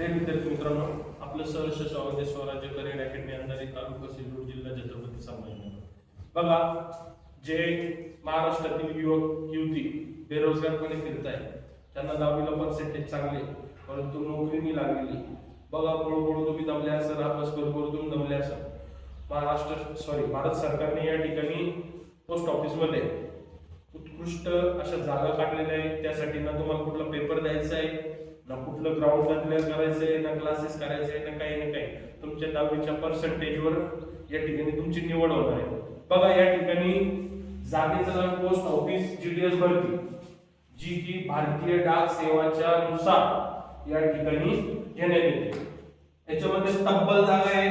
जय विद्यार्थी मित्रांनो आपलं सहर्ष स्वागत स्वराज्य करिअर अकॅडमी अंधारी तालुका सिल्लोड जिल्हा छत्रपती संभाजीनगर. बघा जे महाराष्ट्रातील युवक युवती बेरोजगारपणे फिरत आहेत त्यांना दहावीला पर्सेंटेज चांगले परंतु नोकरी नाही लागलेली. बघा पळू पळू तुम्ही दमले असाल अभ्यास करू करू तुम्ही दमले असाल. महाराष्ट्र सॉरी भारत सरकारने या ठिकाणी पोस्ट ऑफिसमध्ये उत्कृष्ट अशा जागा काढलेल्या आहेत. त्यासाठी ना तुम्हाला कुठला पेपर द्यायचा आहे ना कुठलं ग्राउंड क्लिअर करायचं आहे ना क्लासेस करायचे आहे ना काही ना काही. तुमच्या दहावीच्या पर्सेंटेजवर या ठिकाणी तुमची निवड होणार आहे. बघा या ठिकाणी जागेचं पोस्ट ऑफिस जीडीएस भरती जी की भारतीय डाक सेवाच्या नुसार या ठिकाणी घेण्यात येते. याच्यामध्ये तब्बल जागा आहे.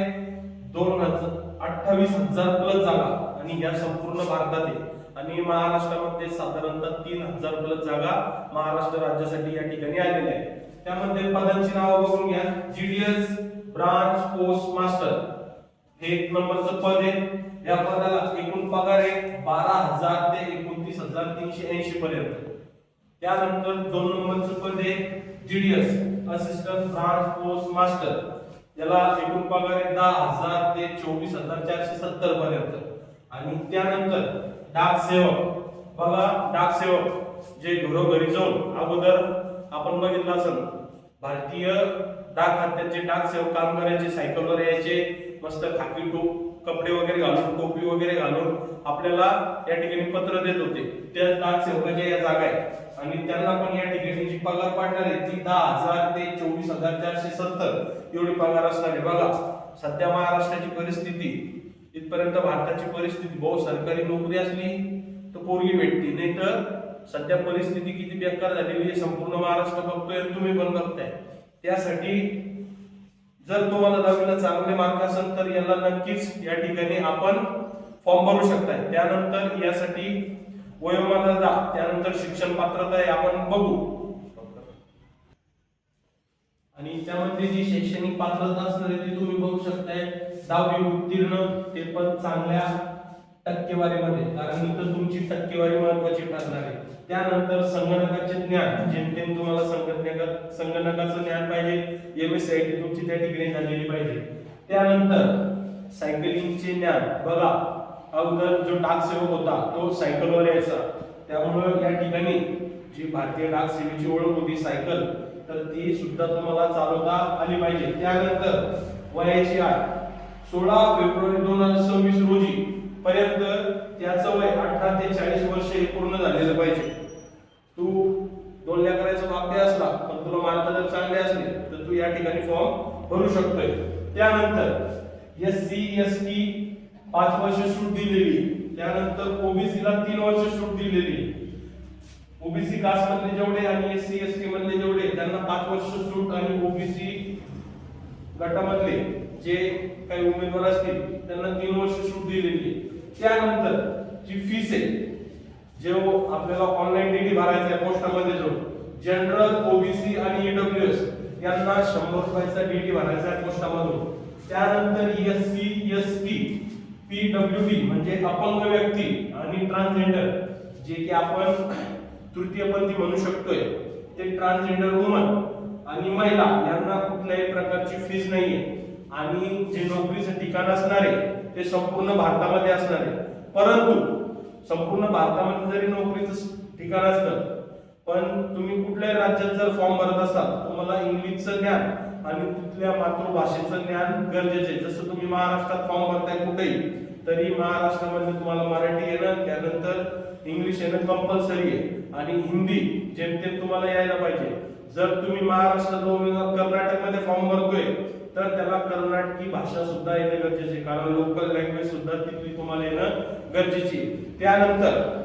दोन हजार अठ्ठावीस हजार प्लस जागा. आणि या संपूर्ण भारतात आहे. आणि महाराष्ट्रामध्ये साधारणतः तीन हजार प्लस जागा महाराष्ट्र राज्यासाठी या ठिकाणी आलेल्या आहेत. त्यामध्ये पदांची नावं बघून घ्या. जीडीएस ब्रांच पोस्ट मास्टर हे एक नंबरचं पद आहे. या पदाला एकूण पगार आहे बारा हजार ते एकोणतीस हजार तीनशे ऐंशी पर्यंत. त्यानंतर दोन नंबरचं पद आहे GDS assistant branch post master याला एकूण पगार आहे दहा हजार ते चोवीस हजार चारशे सत्तर पर्यंत. आणि त्यानंतर डाक सेवक. बघा डाक सेवक. जे घरोघरी जाऊन अगोदर आपण बघितलं असेल भारतीय डाक खात्याचे डाक सेवक काम करायचे सायकलवर यायचे मस्त खाकी टोप कपडे वगैरे घालून टोपी वगैरे घालून आपल्याला या ठिकाणी पत्र देत होते. त्या डाक सेवकाच्या या जागा आहेत. आणि त्यांना पण या ठिकाणी जी पगार पाडणार आहे. ती दहा हजार ते चोवीस हजार चारशे सत्तर एवढी पगार असणार आहे. बघा सध्या महाराष्ट्राची परिस्थिती इथपर्यंत भारताची परिस्थिती बहु सरकारी नोकरी असली तर पोरगी भेटती नाही तर सध्या परिस्थिती किती बेकार झालेली आहे संपूर्ण महाराष्ट्र बघतोय तुम्ही पण बघताय. त्यासाठी जर तुम्हाला दहावीला चांगले मार्क असेल तर याला नक्कीच या ठिकाणी आपण फॉर्म भरू शकताय. त्यानंतर यासाठी वयोमर्यादा त्यानंतर शिक्षण पात्रता आपण बघू. आणि त्यामध्ये जी शैक्षणिक पात्रता असणार आहे ती तुम्ही बघू शकताय. दहावी उत्तीर्ण ते पण चांगल्या टक्केवारीमध्ये कारण इथं तुमची टक्केवारी महत्वाची ठरणार आहे. त्यानंतर संगणकाचे ज्ञान जेमतेम तुम्हाला संगणका संगणकाचं ज्ञान पाहिजे एम एस आय टी तुमची त्या ठिकाणी झालेली पाहिजे. त्यानंतर सायकलिंगचे ज्ञान बघा अगोदर जो डाक सेवक होता तो सायकलवर यायचा. त्यामुळं या ठिकाणी जी भारतीय डाक सेवेची ओळख होती सायकल तर ती सुद्धा तुम्हाला चालवता आली पाहिजे. त्यानंतर वयाची आठ सोळा फेब्रुवारी दोन हजार सव्वीस रोजी पर्यंत त्याचं वय अठरा ते चाळीस वर्ष हे पूर्ण झालेलं पाहिजे. तू दोन लेकराचा बाप असला पण तुला मार्क जर चांगले असले तर तू या ठिकाणी फॉर्म भरू शकतोय. त्यानंतर एस सी एस टी पाच वर्ष सूट दिलेली त्यानंतर ओबीसीला तीन वर्ष सूट दिलेली. ओबीसी कास्ट मधले जेवढे आणि एस सी एस टी मधले जेवढे त्यांना पाच वर्ष सूट आणि ओबीसी गटामधले जे काही उमेदवार असतील त्यांना तीन वर्ष सूट दिलेली आहे. त्यानंतर जी फीस आहे जो आपल्याला ऑनलाईन डीडी भरायचा आहे पोस्टामध्ये जो जनरल ओबीसी आणि ईडब्ल्यू एस यांना शंभर रुपयाचा डीडी भरायचा आहे पोस्टामधून त्यानंतर S C S T P W D म्हणजे अपंग व्यक्ती आणि ट्रान्सजेंडर जे की आपण तृतीयपंथी म्हणू शकतोय ते ट्रान्सजेंडर वुमन आणि महिला यांना कुठल्याही प्रकारची फीस नाहीये आणि जे नोकरीचं ठिकाण असणारे ते संपूर्ण भारतामध्ये असणारे परंतु संपूर्ण भारतामध्ये जरी नोकरीचं ठिकाण असलं पण तुम्ही कुठल्याही राज्यात जर फॉर्म भरत असाल तुम्हाला इंग्लिशचं ज्ञान आणि तिथल्या मातृभाषेचं ज्ञान गरजेचं आहे. जसं तुम्ही महाराष्ट्रात फॉर्म भरताय कुठेही तरी महाराष्ट्रामध्ये तुम्हाला मराठी येणं त्यानंतर इंग्लिश येणं कंपल्सरी आहे. आणि हिंदी जेमतेम तुम्हाला यायला पाहिजे. जर तुम्ही महाराष्ट्रात उमेदवार कर्नाटकमध्ये फॉर्म भरतोय तर त्याला कर्नाटकी भाषा सुद्धा येणं गरजेचे आहे. कारण लोकल लँग्वेज सुद्धा तिथली तुम्हाला येणं गरजेची त्यानंतर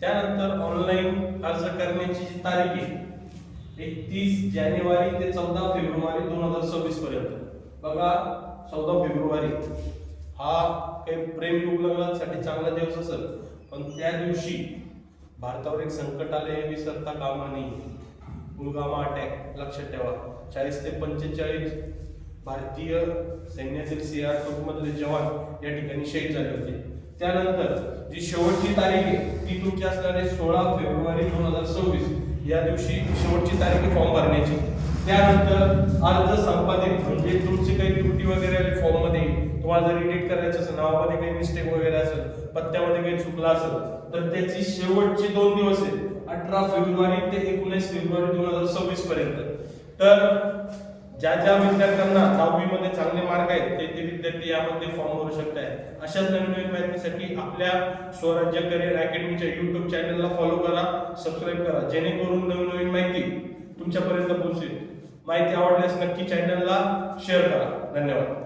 त्यानंतर ऑनलाईन अर्ज करण्याची जी तारीख आहे एकतीस जानेवारी ते चौदा फेब्रुवारी दोन हजार सव्वीस पर्यंत. बघा चौदा फेब्रुवारी. हा काही प्रेम युग लग्नासाठी चांगला दिवस असेल पण त्या दिवशी भारतावर एक संकट आले हे विसरता कामा नाही पुलगामा अटॅक. लक्षात ठेवा. चाळीस ते पंचेचाळीस भारतीय सैन्यातील सीआर मधले जवान या ठिकाणी शहीद झाले होते. त्यानंतर जी शेवटची तारीख आहे ती तुमची असणार आहे सोळा फेब्रुवारी दोन हजार सव्वीस. या दिवशी शेवटची तारीख आहे फॉर्म भरण्याची. त्यानंतर अर्ज संपादित म्हणजे तुमची काही त्रुटी वगैरे आली फॉर्ममध्ये तुम्हाला जर एडिट करायचं असेल नावामध्ये काही मिस्टेक वगैरे असेल पत्त्यामध्ये काही चुकला असेल तर त्याची शेवटचे दोन दिवस आहेत. अठरा फेब्रुवारी ते एकोणीस फेब्रुवारी दोन हजार सव्वीस पर्यंत. तर ज्या ज्या विद्यार्थ्यांना दहावी मध्ये चांगले मार्क आहेत ते ते विद्यार्थी यामध्ये फॉर्म भरू शकताय अशाच नवीन नवीन माहितीसाठी आपल्या स्वराज्य करिअर अकॅडमीच्या युट्यूब चॅनलला फॉलो करा सबस्क्राईब करा. जेणेकरून नवीन नवीन माहिती तुमच्यापर्यंत पोहोचेल. माहिती आवडल्यास नक्की चॅनलला शेअर करा. धन्यवाद.